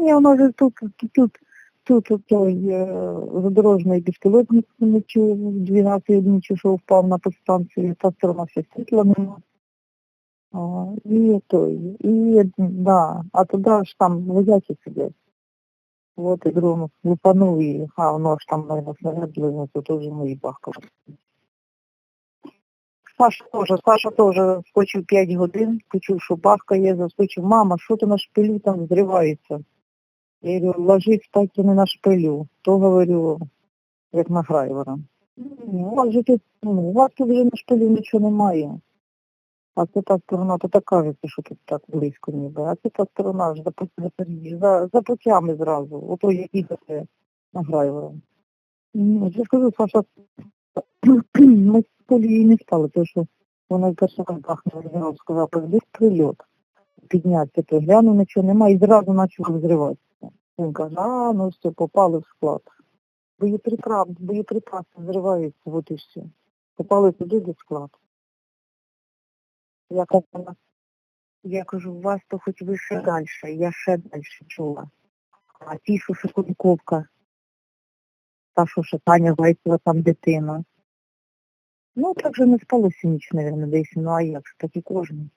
Ні, воно вже тут, тут, тут, тут, той е, задорожний безпілотник вночі, 12 днів що впав на підстанцію, та сторона ще світла нема. А, і той, і, да, а туди ж там вояки сидять. Вот і дрон лупанув і, а воно ж там, наверное, снаряд лежав, то теж мої бахкали. Саша теж, Саша теж скочив 5 годин, почув, що бахкає, заскочив, мама, що ти на шпилю там зривається? Я говорю, ложись спать на шпилю. То говорю, як на Грайвера. «Ну, вас тут, ну, у вас тут вже на шпилю нічого немає. А це та сторона, то так кажеться, що тут так близько ніби. А це та сторона ж за, за, за путями зразу. Ото як їхати на Грайвера. Ну, я скажу, Саша, ми з полі не спали, тому що вона перший раз бахнула, сказав, десь прильот. Піднятися, то глянув, нічого немає, і зразу почав розриватися. Він каже, а, ну все, попали в склад. Боєприпас, боєприпаси зриваються, от і все. Попали туди до склад. Я кажу, я кажу, у вас то хоч ви ще далі, я ще далі чула. А ті, що Шоколіковка, та, що Таня Зайцева, там дитина. Ну, так же не спалося ніч, мабуть, десь, ну а як ж, так і кожен.